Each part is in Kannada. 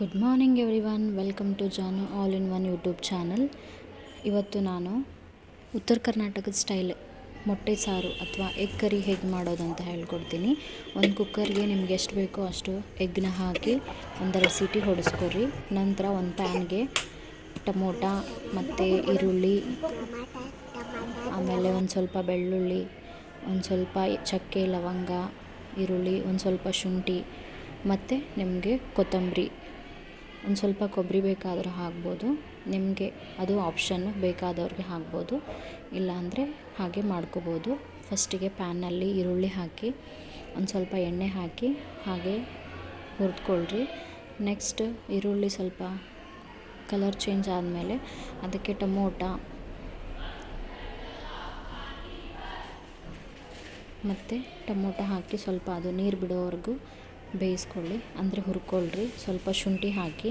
Good morning everyone welcome to Janu all in one YouTube channel ಇವತ್ತು ನಾನು ಉತ್ತರ ಕರ್ನಾಟಕದ ಸ್ಟೈಲ್ ಮೊಟ್ಟೆ ಸಾರು ಅಥವಾ ಎಗ್ ಕರಿ ಹೇಗೆ ಮಾಡೋದು ಅಂತ ಹೇಳ್ಕೊಡ್ತೀನಿ. ಒಂದು ಕುಕ್ಕರ್ಗೆ ನಿಮ್ಗೆ ಎಷ್ಟು ಬೇಕೋ ಅಷ್ಟು ಎಗ್ನ ಹಾಕಿ ಒಂದೆರಡು ಸೀಟಿ ಹೊಡೆಸ್ಕೊರಿ ನಂತರ ಒಂದು ಪ್ಯಾನ್ಗೆ ಟೊಮೊಟ ಮತ್ತು ಈರುಳ್ಳಿ, ಆಮೇಲೆ ಒಂದು ಸ್ವಲ್ಪ ಬೆಳ್ಳುಳ್ಳಿ, ಒಂದು ಸ್ವಲ್ಪ ಚಕ್ಕೆ, ಲವಂಗ, ಈರುಳ್ಳಿ, ಒಂದು ಸ್ವಲ್ಪ ಶುಂಠಿ ಮತ್ತು ನಿಮಗೆ ಕೊತ್ತಂಬರಿ. ಒಂದು ಸ್ವಲ್ಪ ಕೊಬ್ಬರಿ ಬೇಕಾದರೂ ಹಾಕ್ಬೋದು. ನಿಮಗೆ ಅದು ಆಪ್ಷನ್ನು ಬೇಕಾದವ್ರಿಗೆ ಹಾಕ್ಬೋದು. ಇಲ್ಲಾಂದರೆ ಹಾಗೆ ಮಾಡ್ಕೋಬೋದು. ಫಸ್ಟಿಗೆ ಪ್ಯಾನಲ್ಲಿ ಈರುಳ್ಳಿ ಹಾಕಿ, ಒಂದು ಸ್ವಲ್ಪ ಎಣ್ಣೆ ಹಾಕಿ ಹಾಗೆ ಹುರಿದ್ಕೊಳ್ರಿ. ನೆಕ್ಸ್ಟ್ ಈರುಳ್ಳಿ ಸ್ವಲ್ಪ ಕಲರ್ ಚೇಂಜ್ ಆದಮೇಲೆ ಅದಕ್ಕೆ ಟೊಮೋಟ ಮತ್ತು ಟೊಮೊಟೊ ಹಾಕಿ ಸ್ವಲ್ಪ ಅದು ನೀರು ಬಿಡೋವರೆಗೂ ಬೇಯಿಸ್ಕೊಳ್ಳಿ. ಅಂದರೆ ಹುರ್ಕೊಳ್ರಿ. ಸ್ವಲ್ಪ ಶುಂಠಿ ಹಾಕಿ,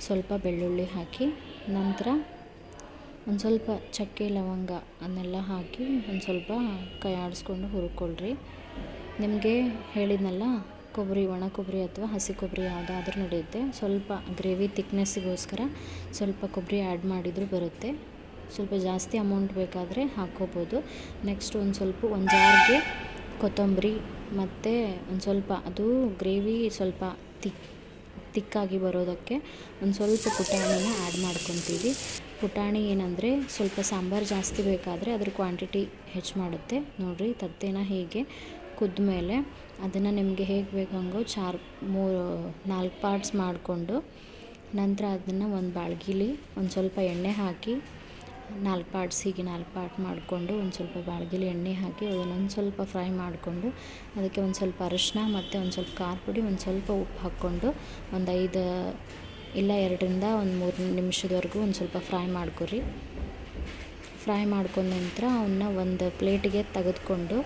ಸ್ವಲ್ಪ ಬೆಳ್ಳುಳ್ಳಿ ಹಾಕಿ, ನಂತರ ಒಂದು ಸ್ವಲ್ಪ ಚಕ್ಕೆ, ಲವಂಗ ಅದನ್ನೆಲ್ಲ ಹಾಕಿ ಒಂದು ಸ್ವಲ್ಪ ಕೈ ಆಡಿಸ್ಕೊಂಡು ಹುರ್ಕೊಳ್ರಿ. ನಿಮಗೆ ಹೇಳಿದ್ನಲ್ಲ, ಕೊಬ್ಬರಿ, ಒಣ ಕೊಬ್ಬರಿ ಅಥವಾ ಹಸಿ ಕೊಬ್ಬರಿ ಯಾವುದಾದ್ರೂ ನಡೆಯುತ್ತೆ. ಸ್ವಲ್ಪ ಗ್ರೇವಿ ತಿಕ್ನೆಸ್ಸಿಗೋಸ್ಕರ ಸ್ವಲ್ಪ ಕೊಬ್ಬರಿ ಆ್ಯಡ್ ಮಾಡಿದರೂ ಬರುತ್ತೆ. ಸ್ವಲ್ಪ ಜಾಸ್ತಿ ಅಮೌಂಟ್ ಬೇಕಾದರೆ ಹಾಕ್ಕೋಬೋದು. ನೆಕ್ಸ್ಟ್ ಒಂದು ಸ್ವಲ್ಪ ಒಂದು ಜಾರ್ಗೆ ಕೊತ್ತಂಬರಿ ಮತ್ತು ಒಂದು ಸ್ವಲ್ಪ, ಅದು ಗ್ರೇವಿ ಸ್ವಲ್ಪ ತಿಕ್ ತಿಕ್ಕಾಗಿ ಬರೋದಕ್ಕೆ ಒಂದು ಸ್ವಲ್ಪ ಪುಟಾಣಿನ ಆ್ಯಡ್ ಮಾಡ್ಕೊತೀವಿ. ಪುಟಾಣಿ ಏನಂದರೆ ಸ್ವಲ್ಪ ಸಾಂಬಾರು ಜಾಸ್ತಿ ಬೇಕಾದರೆ ಅದ್ರ ಕ್ವಾಂಟಿಟಿ ಹೆಚ್ಚು ಮಾಡುತ್ತೆ. ನೋಡಿರಿ ತತ್ತೇನ ಹೀಗೆ ಕುದ್ದ ಮೇಲೆ ಅದನ್ನು ನಿಮಗೆ ಹೇಗೆ ಬೇಕು ಹಂಗೋ ಚಾರ್, ಮೂರು, ನಾಲ್ಕು ಪಾರ್ಟ್ಸ್ ಮಾಡಿಕೊಂಡು ನಂತರ ಅದನ್ನು ಒಂದು ಬಾಳ್ಗಿಲಿ ಒಂದು ಸ್ವಲ್ಪ ಎಣ್ಣೆ ಹಾಕಿ ನಾಲ್ಕು ಪಾರ್ಟ್ಸ್ ಹೀಗೆ ನಾಲ್ಕು ಪಾರ್ಟ್ ಮಾಡಿಕೊಂಡು ಒಂದು ಸ್ವಲ್ಪ ಬಾಳ್ಗಿಲಿ ಎಣ್ಣೆ ಹಾಕಿ ಅದನ್ನೊಂದು ಸ್ವಲ್ಪ ಫ್ರೈ ಮಾಡಿಕೊಂಡು ಅದಕ್ಕೆ ಒಂದು ಸ್ವಲ್ಪ ಅರಿಶಿನ ಮತ್ತು ಒಂದು ಸ್ವಲ್ಪ ಖಾರ ಪುಡಿ, ಒಂದು ಸ್ವಲ್ಪ ಉಪ್ಪು ಹಾಕ್ಕೊಂಡು ಒಂದು ಐದು, ಇಲ್ಲ ಎರಡರಿಂದ ಒಂದು ಮೂರು ನಿಮಿಷದವರೆಗೂ ಒಂದು ಸ್ವಲ್ಪ ಫ್ರೈ ಮಾಡ್ಕೊರಿ. ಫ್ರೈ ಮಾಡ್ಕೊಂಡ ನಂತರ ಅವನ್ನ ಒಂದು ಪ್ಲೇಟಿಗೆ ತೆಗೆದುಕೊಂಡು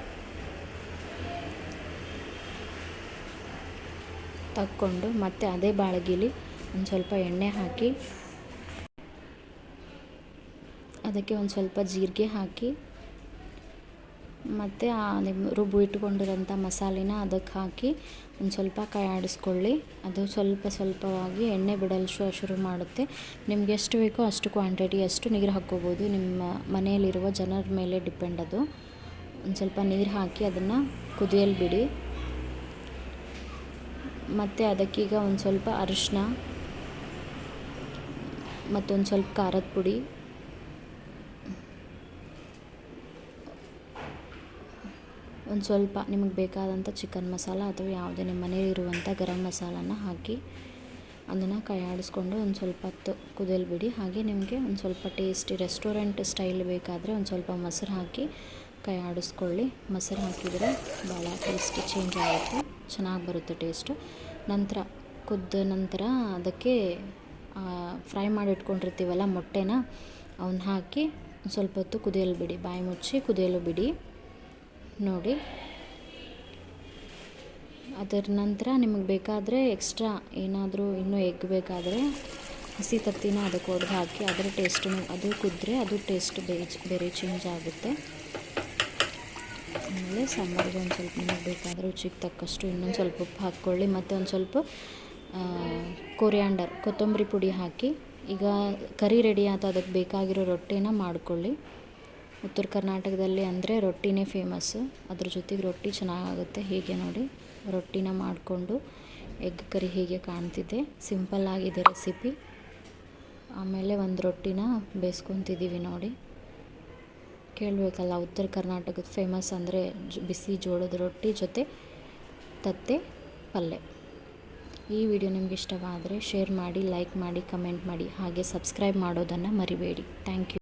ತಕ್ಕೊಂಡು ಮತ್ತು ಅದೇ ಬಾಳಗಿಲಿ ಒಂದು ಸ್ವಲ್ಪ ಎಣ್ಣೆ ಹಾಕಿ ಅದಕ್ಕೆ ಒಂದು ಸ್ವಲ್ಪ ಜೀರಿಗೆ ಹಾಕಿ ಮತ್ತು ಆ ನಿಮ್ಮ ರುಬ್ಬು ಇಟ್ಕೊಂಡಿರೋಂಥ ಮಸಾಲೆನ ಅದಕ್ಕೆ ಹಾಕಿ ಒಂದು ಸ್ವಲ್ಪ ಕೈ ಆಡಿಸ್ಕೊಳ್ಳಿ. ಅದು ಸ್ವಲ್ಪ ಸ್ವಲ್ಪವಾಗಿ ಎಣ್ಣೆ ಬಿಡಲು ಶುರು ಮಾಡುತ್ತೆ. ನಿಮ್ಗೆ ಎಷ್ಟು ಬೇಕೋ ಅಷ್ಟು ಕ್ವಾಂಟಿಟಿ, ಅಷ್ಟು ನೀರು ಹಾಕ್ಕೋಬೋದು. ನಿಮ್ಮ ಮನೆಯಲ್ಲಿರುವ ಜನರ ಮೇಲೆ ಡಿಪೆಂಡ್ ಅದು. ಒಂದು ಸ್ವಲ್ಪ ನೀರು ಹಾಕಿ ಅದನ್ನು ಕುದಿಯಲು ಬಿಡಿ. ಮತ್ತು ಅದಕ್ಕೀಗ ಒಂದು ಸ್ವಲ್ಪ ಅರಿಶಿನ ಮತ್ತೊಂದು ಸ್ವಲ್ಪ ಖಾರದ ಪುಡಿ. ಒಂದು ಸ್ವಲ್ಪ ನಿಮಗೆ ಬೇಕಾದಂಥ ಚಿಕನ್ ಮಸಾಲ ಅಥವಾ ಯಾವುದೇ ನಿಮ್ಮ ಮನೆಯಲ್ಲಿರುವಂಥ ಗರಂ ಮಸಾಲನ ಹಾಕಿ ಅದನ್ನು ಕೈ ಆಡಿಸ್ಕೊಂಡು ಒಂದು ಸ್ವಲ್ಪ ಹೊತ್ತು ಬಿಡಿ ಹಾಗೆ ನಿಮಗೆ ಒಂದು ಸ್ವಲ್ಪ ಟೇಸ್ಟಿ ರೆಸ್ಟೋರೆಂಟ್ ಸ್ಟೈಲ್ ಬೇಕಾದರೆ ಒಂದು ಸ್ವಲ್ಪ ಮೊಸರು ಹಾಕಿ ಕೈ ಆಡಿಸ್ಕೊಳ್ಳಿ ಮೊಸರು ಹಾಕಿದರೆ ಭಾಳ ಟೇಸ್ಟಿ ಚೇಂಜ್ ಆಗುತ್ತೆ, ಚೆನ್ನಾಗಿ ಬರುತ್ತೆ ಟೇಸ್ಟು. ನಂತರ ಕುದ್ದ ನಂತರ ಅದಕ್ಕೆ ಫ್ರೈ ಮಾಡಿ ಇಟ್ಕೊಂಡಿರ್ತೀವಲ್ಲ ಮೊಟ್ಟೆನ ಅವನ್ನ ಹಾಕಿ ಸ್ವಲ್ಪ ಹೊತ್ತು ಕುದಿಯಲು ಬಿಡಿ ಬಾಯಿ ಮುಚ್ಚಿ ಕುದಿಯಲು ಬಿಡಿ ನೋಡಿ. ಅದರ ನಂತರ ನಿಮಗೆ ಬೇಕಾದರೆ ಎಕ್ಸ್ಟ್ರಾ ಏನಾದರೂ ಇನ್ನೂ ಎಗ್ ಬೇಕಾದರೆ ಹಸಿ ತತ್ತಿನ ಅದಕ್ಕೆ ಒಡೆದು ಹಾಕಿ ಅದರ ಟೇಸ್ಟು ಅದು ಕುದ್ರೆ ಅದು ಟೇಸ್ಟ್ ಬೇರೆ ಬೇರೆ ಚೇಂಜ್ ಆಗುತ್ತೆ. ಆಮೇಲೆ ಸಾಂಬಾರಿಗೆ ಒಂದು ಸ್ವಲ್ಪ ನಿಮಗೆ ಬೇಕಾದರೆ ರುಚಿಗೆ ತಕ್ಕಷ್ಟು ಇನ್ನೊಂದು ಸ್ವಲ್ಪ ಉಪ್ಪು ಹಾಕ್ಕೊಳ್ಳಿ. ಮತ್ತು ಒಂದು ಸ್ವಲ್ಪ ಕೊರಿಯಾಂಡರ್ ಕೊತ್ತಂಬರಿ ಪುಡಿ ಹಾಕಿ. ಈಗ ಕರಿ ರೆಡಿ ಆಯ್ತು ಅದಕ್ಕೆ ಬೇಕಾಗಿರೋ ರೊಟ್ಟಿನ ಮಾಡ್ಕೊಳ್ಳಿ. ಉತ್ತರ ಕರ್ನಾಟಕದಲ್ಲಿ ಅಂದರೆ ರೊಟ್ಟಿನೇ ಫೇಮಸ್ಸು ಅದ್ರ ಜೊತೆಗೆ ರೊಟ್ಟಿ ಚೆನ್ನಾಗಾಗುತ್ತೆ. ಹೀಗೆ ನೋಡಿ ರೊಟ್ಟಿನ ಮಾಡಿಕೊಂಡು ಎಗ್ ಕರಿ ಹೀಗೆ ಕಾಣ್ತಿದೆ. ಸಿಂಪಲ್ ಆಗಿದೆ ರೆಸಿಪಿ ಆಮೇಲೆ ಒಂದು ರೊಟ್ಟಿನ ಬೇಯಿಸ್ಕೊತಿದ್ದೀವಿ ನೋಡಿ. ಕೇಳಬೇಕಲ್ಲ, ಉತ್ತರ ಕರ್ನಾಟಕದ ಫೇಮಸ್ ಅಂದರೆ ಬಿಸಿ ಜೋಳದ ರೊಟ್ಟಿ ಜೊತೆ ತತ್ತೆ ಪಲ್ಯ ಈ ವಿಡಿಯೋ ನಿಮ್ಗೆ ಇಷ್ಟವಾದರೆ ಶೇರ್ ಮಾಡಿ ಲೈಕ್ ಮಾಡಿ ಕಮೆಂಟ್ ಮಾಡಿ. ಹಾಗೆ ಸಬ್ಸ್ಕ್ರೈಬ್ ಮಾಡೋದನ್ನು ಮರಿಬೇಡಿ. Thank you